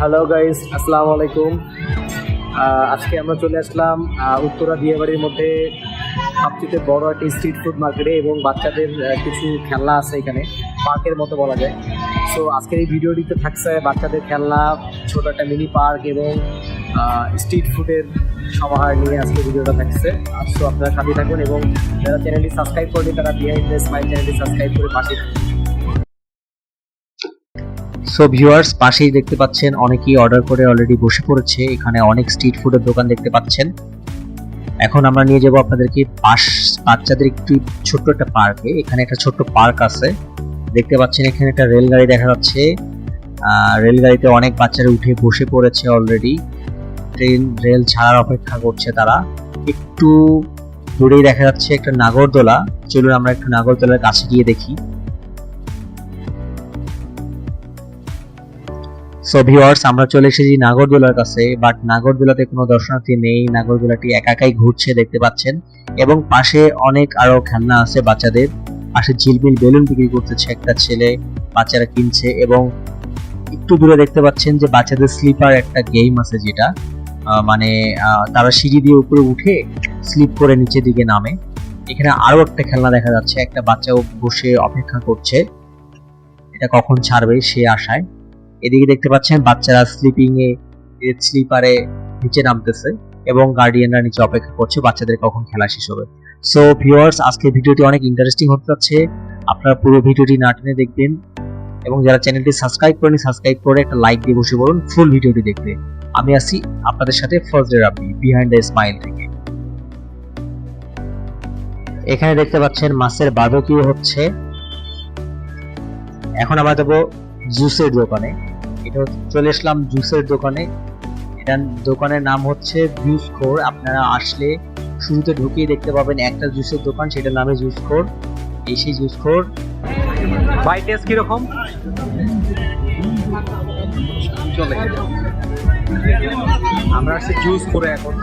Hello guys আসসালামু আলাইকুম আজকে আমরা চলে আসলাম আহ, উত্তরা দিয়াবাড়ির মধ্যে সবচেয়ে বড় একটি স্ট্রিট ফুড মার্কেটে এবং বাচ্চাদের কিছু খেলনা আছে এখানে পার্কের মতো বলা যায়। সো আজকের এই ভিডিওটিতে থাকছে বাচ্চাদের খেলনা ছোট একটা মিনি পার্ক এবং স্ট্রিট ফুডের সমাহার নিয়ে আজকে ভিডিওটা থাকছে। সো আপনারা সাথে থাকুন এবং যারা চ্যানেলটি সাবস্ক্রাইব করেনি তারা বিহাইন্ড দ্য স্মাইল চ্যানেলটি সাবস্ক্রাইব করে পাশে থাকুন। সো ভিউয়ার্স পাশেই দেখতে পাচ্ছেন, অনেকেই অর্ডার করে অলরেডি বসে পড়েছে। এখানে অনেক স্ট্রিট ফুডের দোকান দেখতে পাচ্ছেন। এখন আমরা নিয়ে যাব আপনাদেরকে পাশ, বাচ্চাদের একটি ছোট্ট একটা পার্কে এখানে একটা ছোট্ট পার্ক আছে। দেখতে পাচ্ছেন, এখানে একটা রেলগাড়ি দেখা যাচ্ছে। রেলগাড়িতে অনেক বাচ্চারা উঠে বসে পড়েছে অলরেডি ট্রেন, রেল ছাড়ার অপেক্ষা করছে তারা। একটু দূরেই দেখা যাচ্ছে একটা নাগরদোলা। চলুন আমরা একটু নাগরদোলার কাছে গিয়ে দেখি। সো ভিউয়ার্স আমরা চলে এসেছি নাগরদোলার কাছে বাট নাগরদোলাতে কোনো দর্শনার্থী নেই। নাগরদোলাটি একা একাই ঘুরছে, দেখতে পাচ্ছেন। এবং পাশে অনেক আরও খেলনা আছে বাচ্চাদের। পাশে ঝিলমিল বেলুন বিক্রি করতেছে একটা ছেলে, বাচ্চারা কিনছে এবং একটু দূরে দেখতে পাচ্ছেন যে বাচ্চাদের স্লিপার একটা গেম আছে যেটা। মানে তারা সিঁড়ি দিয়ে উপরে উঠে স্লিপ করে নিচের দিকে নামে। এখানে আরও একটা খেলনা দেখা যাচ্ছে। একটা বাচ্চা বসে অপেক্ষা করছে। এটা কখন ছাড়বে সে আশায়। এদিকে দেখতে পাচ্ছেন বাচ্চারা স্লিপিং এ স্লিপারে নিচে নামতেছে এবং গার্ডিয়ানরা নিচে অপেক্ষা করছে, বাচ্চাদের কখন খেলা শেষ হবে। সো ভিউয়ার্স আজকের ভিডিওটি অনেক ইন্টারেস্টিং হতে যাচ্ছে। আপনারা পুরো ভিডিওটি না টেনে দেখবেন এবং যারা চ্যানেলটি সাবস্ক্রাইব করেনি সাবস্ক্রাইব করে একটা লাইক দিয়ে বসে পড়ুন ফুল ভিডিওটি দেখতে। আমি আছি আপনাদের সাথে Fazle Rabbi behind the smile থেকে। এখানে দেখতে পাচ্ছেন মাছের বাদকিও হচ্ছে। এখন আমরা দেবো জুসের দোকানে। এটা চলে আসলাম জুসের দোকানে। এটা দোকানের নাম হচ্ছে জুস খোর। আপনারা আসলে শুরুতে ঢুকিয়ে দেখতে পাবেন একটা জুসের দোকান, সেটার নামে জুস খোর। এই সেই জুস খোর। বাই টেস্ট কীরকম? চলে। আমরা আসছি জুস করে এখন।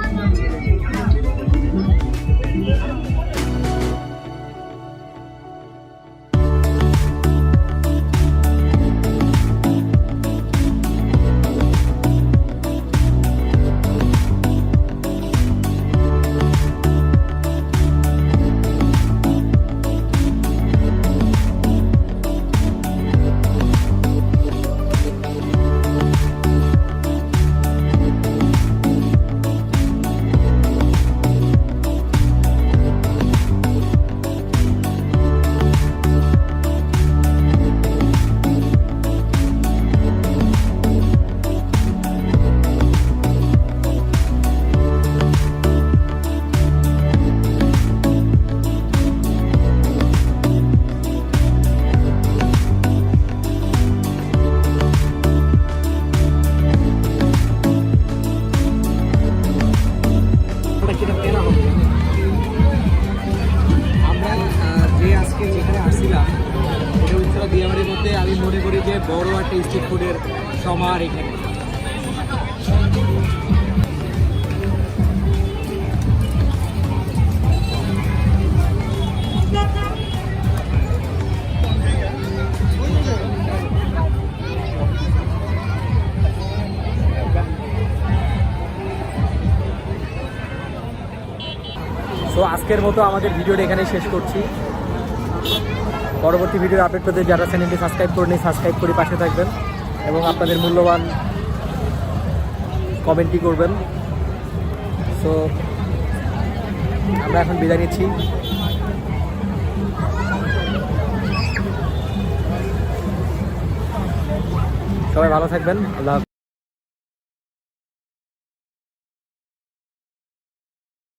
এটা মধ্যে আমি মনে করি যে বড় একটা স্ট্রিট ফুডের সমার এখানে। সো আজকের মতো আমাদের ভিডিওটা এখানেই শেষ করছি। পরবর্তী ভিডিওর আপডেট পেতে যারা চ্যানেলটি সাবস্ক্রাইব করেনি সাবস্ক্রাইব করে পাশে থাকবেন এবং আপনাদের মূল্যবান কমেন্টই করবেন। সো আমরা এখন বিদায় নিচ্ছি। সবাই ভালো থাকবেন। আল্লাহ।